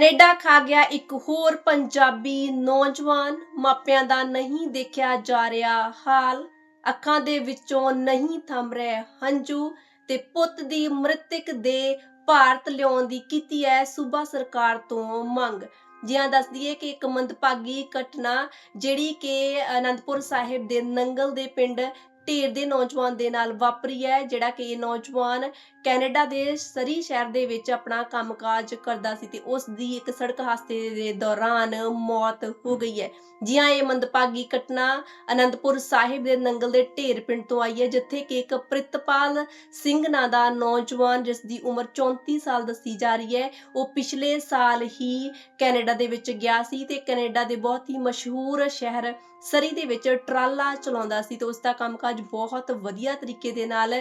Canada ਖਾ ਗਿਆ ਇੱਕ ਹੋਰ ਪੰਜਾਬੀ ਨੌਜਵਾਨ। ਮਾਪਿਆਂ ਦਾ ਨਹੀਂ ਦੇਖਿਆ ਜਾ ਰਿਹਾ ਹਾਲ। ਅੱਖਾਂ ਦੇ ਵਿੱਚੋਂ ਨਹੀਂ ਥੰਮ ਰਹੇ ਹੰਝੂ ਤੇ ਪੁੱਤ ਦੀ ਮ੍ਰਿਤਕ ਦੇ ਭਾਰਤ ਲਿਆਉਣ ਦੀ ਕੀਤੀ ਹੈ ਸੂਬਾ ਸਰਕਾਰ ਤੋਂ ਮੰਗ। ਜਿਹਾਂ ਦੱਸ ਦਈਏ ਕਿ ਇੱਕ ਮੰਦਭਾਗੀ ਘਟਨਾ ਜਿਹੜੀ ਕਿ ਅਨੰਦਪੁਰ ਸਾਹਿਬ ਦੇ ਨੰਗਲ ਦੇ ਪਿੰਡ ਢੇਰ ਦੇ ਨੌਜਵਾਨ ਦੇ ਨਾਲ ਵਾਪਰੀ ਹੈ, ਜਿਹੜਾ ਕਿ ਇਹ ਨੌਜਵਾਨ ਕੈਨੇਡਾ ਦੇ ਸਰੀ ਸ਼ਹਿਰ ਦੇ ਵਿੱਚ ਆਪਣਾ ਕੰਮਕਾਜ ਕਰਦਾ ਸੀ ਤੇ ਉਸ ਦੀ ਇੱਕ ਸੜਕ ਹਾਦਸੇ ਦੇ ਦੌਰਾਨ ਮੌਤ ਹੋ ਗਈ ਹੈ। ਜੀ ਹਾਂ ਇਹ ਮੰਦਭਾਗੀ ਘਟਨਾ ਅਨੰਦਪੁਰ ਸਾਹਿਬ ਦੇ ਨੰਗਲ ਦੇ ਢੇਰ ਪਿੰਡ ਤੋਂ ਆਈ ਹੈ, ਜਿੱਥੇ ਕਿ ਇੱਕ ਪ੍ਰਿਤਪਾਲ ਸਿੰਘ ਨਾਂ ਦਾ ਨੌਜਵਾਨ ਜਿਸ ਦੀ ਉਮਰ 34 ਸਾਲ ਦੱਸੀ ਜਾ ਰਹੀ ਹੈ, ਉਹ ਪਿਛਲੇ ਸਾਲ ਹੀ ਕੈਨੇਡਾ ਦੇ ਵਿੱਚ ਗਿਆ ਸੀ ਤੇ ਕੈਨੇਡਾ ਦੇ ਬਹੁਤ ਹੀ ਮਸ਼ਹੂਰ ਸ਼ਹਿਰ ਸਰੀ ਦੇ ਵਿੱਚ ਟਰਾਲਾ ਚਲਾਉਂਦਾ ਸੀ ਤੇ ਉਸ ਦਾ ਕੰਮਕਾਜ ਬਹੁਤ ਵਧੀਆ ਤਰੀਕੇ ਦੇ ਨਾਲ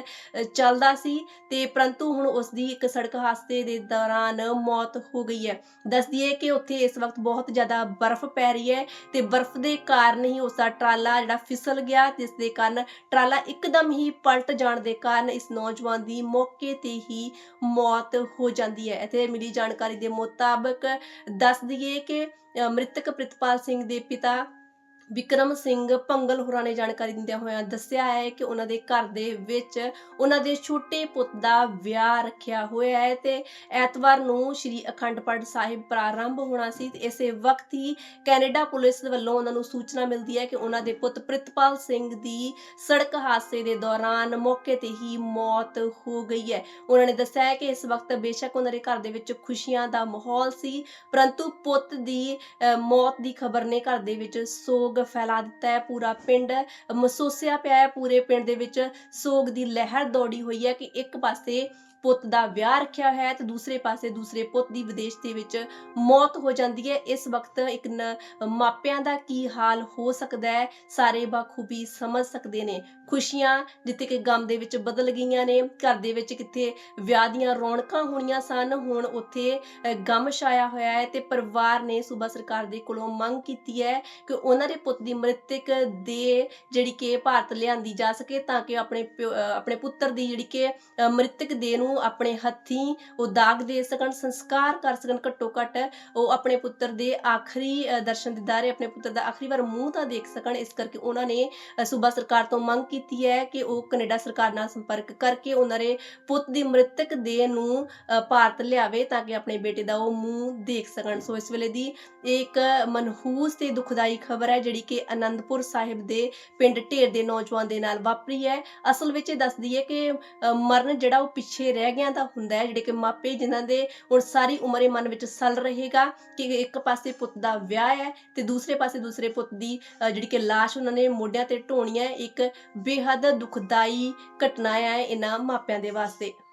ਚੱਲਦਾ ਸੀ ਤੇ ਪਰੰਤੂ ਹੁਣ ਉਸ ਦੀ ਇੱਕ ਸੜਕ ਹਾਦਸੇ ਦੇ ਦੌਰਾਨ ਮੌਤ ਹੋ ਗਈ ਹੈ। ਦੱਸ ਦਈਏ ਕਿ ਉੱਥੇ ਇਸ ਵਕਤ ਬਹੁਤ ਜ਼ਿਆਦਾ ਬਰਫ਼ ਪੈ ਰਹੀ ਹੈ ਤੇ ਬਰਫ਼ ਦੇ ਕਾਰਨ ਹੀ ਉਸ ਦਾ ਟਰਾਲਾ ਜਿਹੜਾ ਫਿਸਲ ਗਿਆ ਜਿਸ ਦੇ ਕਾਰਨ ਟਰਾਲਾ ਇੱਕਦਮ ਹੀ ਪਲਟ ਜਾਣ ਦੇ ਕਾਰਨ ਇਸ ਨੌਜਵਾਨ ਦੀ ਮੌਕੇ ਤੇ ਹੀ ਮੌਤ ਹੋ ਜਾਂਦੀ ਹੈ। ਅਤੇ ਮਿਲੀ ਜਾਣਕਾਰੀ ਦੇ ਮੁਤਾਬਕ ਦੱਸ ਦਈਏ ਕਿ ਮ੍ਰਿਤਕ ਪ੍ਰਿਤਪਾਲ ਸਿੰਘ ਦੇ ਪਿਤਾ ਵਿਕਰਮ ਸਿੰਘ ਭੰਗਲ ਹੋਰਾਂ ਨੇ ਜਾਣਕਾਰੀ ਦਿੰਦਿਆਂ ਹੋਇਆਂ ਦੱਸਿਆ ਹੈ ਕਿ ਉਹਨਾਂ ਦੇ ਘਰ ਦੇ ਵਿੱਚ ਉਹਨਾਂ ਦੇ ਛੋਟੇ ਪੁੱਤ ਦਾ ਵਿਆਹ ਰੱਖਿਆ ਹੋਇਆ ਹੈ ਤੇ ਐਤਵਾਰ ਨੂੰ ਸ੍ਰੀ ਅਖੰਡ ਪਾਠ ਸਾਹਿਬ ਪ੍ਰਾਰੰਭ ਹੋਣਾ ਸੀ ਤੇ ਇਸੇ ਵਕਤ ਹੀ ਕੈਨੇਡਾ ਪੁਲਿਸ ਵੱਲੋਂ ਉਹਨਾਂ ਨੂੰ ਸੂਚਨਾ ਮਿਲਦੀ ਹੈ ਕਿ ਉਹਨਾਂ ਦੇ ਪੁੱਤ ਪ੍ਰਿਤਪਾਲ ਸਿੰਘ ਦੀ ਸੜਕ ਹਾਦਸੇ ਦੇ ਦੌਰਾਨ ਮੌਕੇ ਤੇ ਹੀ ਮੌਤ ਹੋ ਗਈ ਹੈ। ਉਹਨਾਂ ਨੇ ਦੱਸਿਆ ਹੈ ਕਿ ਇਸ ਵਕਤ ਬੇਸ਼ੱਕ ਉਹਨਾਂ ਦੇ ਘਰ ਦੇ ਵਿੱਚ ਖੁਸ਼ੀਆਂ ਦਾ ਮਾਹੌਲ ਸੀ ਪਰੰਤੂ ਪੁੱਤ ਦੀ ਅ, ਮੌਤ ਦੀ ਖਬਰ ਨੇ ਘਰ ਦੇ ਵਿੱਚ ਸੋਗ ਫੈਲਾ ਦਿੱਤਾ ਹੈ, ਪੂਰਾ ਪਿੰਡ ਮਸੋਸਿਆ ਪਿਆ ਹੈ, ਪੂਰੇ ਪਿੰਡ ਦੇ ਵਿੱਚ ਸੋਗ ਦੀ ਲਹਿਰ ਦੌੜੀ ਹੋਈ ਹੈ ਕਿ ਇੱਕ ਪਾਸੇ ਪੁੱਤ ਦਾ ਵਿਆਹ ਰੱਖਿਆ ਹੋਇਆ ਹੈ ਤੇ ਦੂਸਰੇ ਪਾਸੇ ਦੂਸਰੇ ਪੁੱਤ ਦੀ ਵਿਦੇਸ਼ ਦੇ ਵਿੱਚ ਮੌਤ ਹੋ ਜਾਂਦੀ ਹੈ। ਇਸ ਵਕਤ ਇੱਕ ਮਾਪਿਆਂ ਦਾ ਕੀ ਹਾਲ ਹੋ ਸਕਦਾ ਹੈ, ਸਾਰੇ ਬਾਖੂਬੀ ਸਮਝ ਸਕਦੇ ਨੇ। ਖੁਸ਼ੀਆਂ ਜਿੱਥੇ ਕਿ ਗਮ ਦੇ ਵਿੱਚ ਬਦਲ ਗਈਆਂ ਨੇ, ਘਰ ਦੇ ਵਿੱਚ ਕਿੱਥੇ ਵਿਆਹ ਦੀਆਂ ਰੌਣਕਾਂ ਹੋਣੀਆਂ ਸਨ, ਹੁਣ ਉੱਥੇ ਗਮ ਛਾਇਆ ਹੋਇਆ ਹੈ ਤੇ ਪਰਿਵਾਰ ਨੇ ਸੂਬਾ ਸਰਕਾਰ ਦੇ ਕੋਲੋਂ ਮੰਗ ਕੀਤੀ ਹੈ ਕਿ ਉਹਨਾਂ ਦੇ ਪੁੱਤ ਦੀ ਮ੍ਰਿਤਕ ਦੇ ਜਿਹੜੀ ਕਿ ਭਾਰਤ ਲਿਆਂਦੀ ਜਾ ਸਕੇ ਤਾਂ ਕਿ ਆਪਣੇ ਪਿਓ- ਆਪਣੇ ਪੁੱਤਰ ਦੀ ਜਿਹੜੀ ਕਿ ਮ੍ਰਿਤਕ ਦੇ ਨੂੰ ਆਪਣੇ ਹੱਥੀਂ ਉਹ ਦਾਗ ਦੇ ਸਕਣ, ਸੰਸਕਾਰ ਕਰ ਸਕਣ ਘੱਟੋ ਘੱਟ ਉਹ ਆਪਣੇ ਪੁੱਤਰ ਦੇ ਆਖਰੀ ਦਰਸ਼ਨ ਦਿਦਾਰੇ ਆਪਣੇ ਪੁੱਤਰ ਦਾ ਆਖਰੀ ਵਾਰ ਮੂੰਹ ਤਾਂ ਦੇਖ ਸਕਣ, ਇਸ ਕਰਕੇ ਉਹਨਾਂ ਨੇ ਸੂਬਾ ਸਰਕਾਰ ਤੋਂ ਮੰਗ ਕੀਤੀ ਹੈ ਕਿ ਉਹ ਕੈਨੇਡਾ ਸਰਕਾਰ ਨਾਲ ਸੰਪਰਕ ਕਰਕੇ ਉਹਨਾਂ ਦੇ ਪੁੱਤ ਦੀ ਮ੍ਰਿਤਕ ਦੇ ਨੂੰ ਭਾਰਤ ਲਿਆਵੇ ਤਾਂ ਕਿ ਆਪਣੇ ਬੇਟੇ ਦਾ ਉਹ ਮੂੰਹ ਦੇਖ ਸਕਣ। ਸੋ ਇਸ ਵੇਲੇ ਦੀ ਇਹ ਇੱਕ ਮਨਹੂਸ ਤੇ ਦੁਖਦਾਈ ਖਬਰ ਹੈ, ਜਿਹੜੀ ਕਿ ਅਨੰਦਪੁਰ ਸਾਹਿਬ ਦੇ ਪਿੰਡ ਢੇਰ ਦੇ ਨੌਜਵਾਨ ਦੇ ਨਾਲ ਵਾਪਰੀ ਹੈ। ਅਸਲ ਵਿੱਚ ਇਹ ਦੱਸਦੀ ਹੈ ਕਿ ਮਰਨ ਜਿਹੜਾ ਉਹ ਪਿੱਛੇ ਰਹਿ ਗਿਆ ਦਾ ਹੁੰਦਾ ਹੈ, ਜਿਹੜੇ ਕਿ ਮਾਪੇ ਜਿਨ੍ਹਾਂ ਦੇ ਹੁਣ ਸਾਰੀ ਉਮਰ ਇਹ ਮਨ ਵਿੱਚ ਸਲ ਰਹੇਗਾ ਕਿ ਇੱਕ ਪਾਸੇ ਪੁੱਤ ਦਾ ਵਿਆਹ ਹੈ ਤੇ ਦੂਸਰੇ ਪਾਸੇ ਦੂਸਰੇ ਪੁੱਤ ਦੀ ਜਿਹੜੀ ਕਿ ਲਾਸ਼ ਉਹਨਾਂ ਨੇ ਮੋਢਿਆਂ ਤੇ ਢੋਣੀ ਹੈ, ਇੱਕ ਬੇਹੱਦ ਦੁਖਦਾਈ ਘਟਨਾ ਹੈ ਇਹਨਾਂ ਮਾਪਿਆਂ ਦੇ ਵਾਸਤੇ।